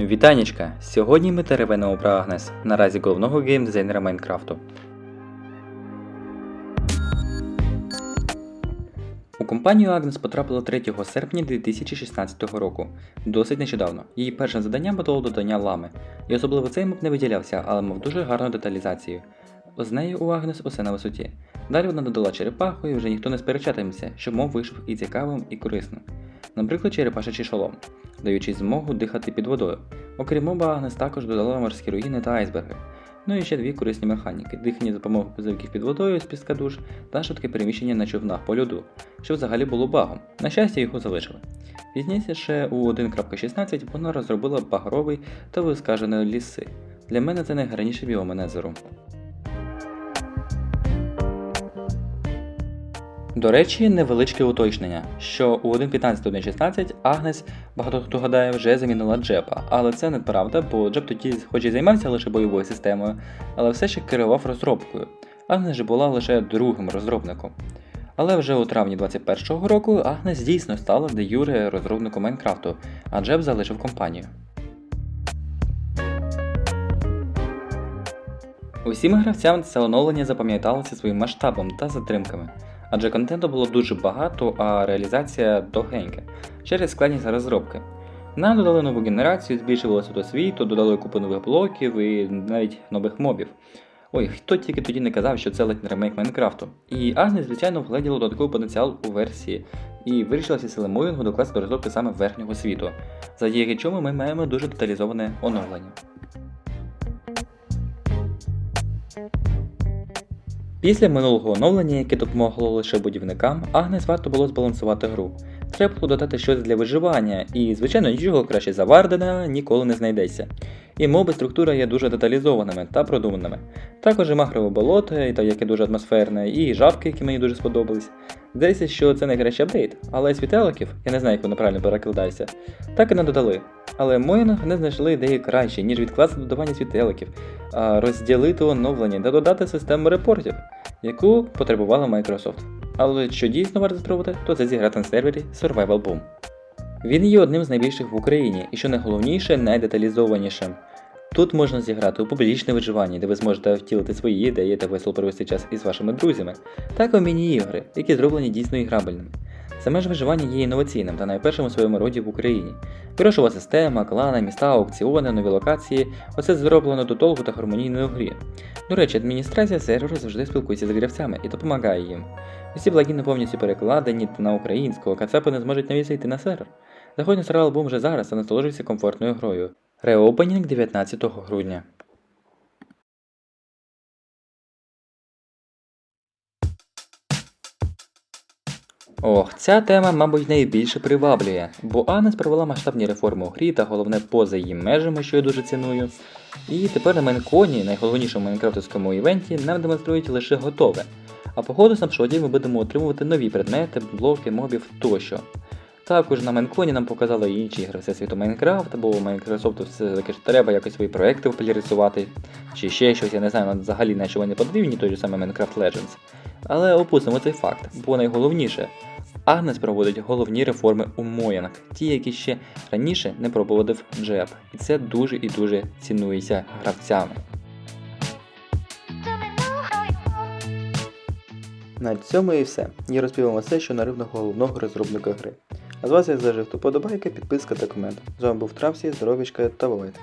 Вітанічка! Сьогодні ми теревенемо про Агнес, наразі головного геймдизайнера Майнкрафту. У компанію Агнес потрапила 3 серпня 2016 року, досить нещодавно. Її першим завданням було додання лами, і особливо цей моб не виділявся, але мав дуже гарну деталізацію. З нею у Агнес усе на висоті. Далі вона додала черепаху і вже ніхто не сперечатиметься, що мов вийшов і цікавим, і корисним. Наприклад, черепашечий шолом, даючи змогу дихати під водою. Окрім моба, Агнес також додала морські руїни та айсберги. Ну і ще дві корисні механіки: дихання за допомогою позивків під водою з піска душ та швидке переміщення на човнах по льоду, що взагалі було багом. На щастя, його залишили. Пізніше ще у 1.16 вона розробила багровий та вискажений ліси. Для мене це найгарніші біоми Незеру. До речі, невеличке уточнення, що у 1.15.1.16 Агнес, багато хто гадає, вже замінила Джепа, але це неправда, бо Джеп тоді хоч і займався лише бойовою системою, але все ще керував розробкою. Агнес же була лише другим розробником. Але вже у травні 2021 року Агнес дійсно стала де юре розробником Майнкрафту, а Джеб залишив компанію. Усім гравцям це оновлення запам'яталося своїм масштабом та затримками, адже контенту було дуже багато, а реалізація довгенька через складність розробки. Нам додали нову генерацію, збільшили висоту світу, додали купу нових блоків і навіть нових мобів. Ой, хто тільки тоді не казав, що це ледь не ремейк Майнкрафту. І Агнес, звичайно, вгледіла додатковий потенціал у версії і вирішила всі сили моїнгу докласти до розробки саме верхнього світу, завдяки чому ми маємо дуже деталізоване оновлення. Після минулого оновлення, яке допомогло лише будівникам, Агнес варто було збалансувати гру. Треба було додати щось для виживання, і, звичайно, нічого краще за Вардена ніколи не знайдеться. І моби структура є дуже деталізованими та продуманими. Також і махрове болото, і так, яке дуже атмосферне, і жабки, які мені дуже сподобались. Здається, що це найкращий апдейт, але світеликів, я не знаю, як воно правильно перекладається, так і не додали. Але Моїнг не знайшли ідеї краще, ніж відкласти додавання світеликів, розділити оновлення та додати систему репортів, яку потребувала Microsoft. Але що дійсно варто спробувати, то це зіграти на сервері Survival Boom. Він є одним з найбільших в Україні і, що найголовніше, найдеталізованішим. Тут можна зіграти у публічне виживання, де ви зможете втілити свої ідеї та весело провести час із вашими друзями, так і міні-ігри, які зроблені дійсно іграбельними. Саме ж виживання є інноваційним та найпершим у своєму роді в Україні. Грошова система, клани, міста, аукціони, нові локації оце зроблено до толку та гармонійної грі. До речі, адміністрація серверу завжди спілкується з гравцями і допомагає їм. Усі плагіни повністю перекладені на українську, а кацапи не зможуть навіть зайти на сервер. Заходь на сервер альбом вже зараз та насолоджуйся комфортною грою. Реопенінг 19 грудня. Ох, ця тема, мабуть, найбільше приваблює, бо Анес провела масштабні реформи у грі та головне поза її межами, що я дуже ціную. І тепер на Майнконі, найголовнішому майнкрафтовському івенті, нам демонструють лише готове. А по ходу снапшотів ми будемо отримувати нові предмети, блоки, мобів тощо. Також на Майнконі нам показали інші ігри всесвіту Майнкрафт, бо Microsoft все-таки ж треба якось свої проекти популяризувати, чи ще щось, я не знаю взагалі на що вони потрібні, той же саме Minecraft Legends. Але опустимо цей факт, бо найголовніше, Агнес проводить головні реформи у Mojang, ті, які ще раніше не проводив Джеб. І це дуже і дуже цінується гравцями. На цьому і все. Я розповім все, що нарив на головного розробника гри. А з вас, як то подобайка, підписка та комент. З вами був Травсі, здоровічка та бувайте.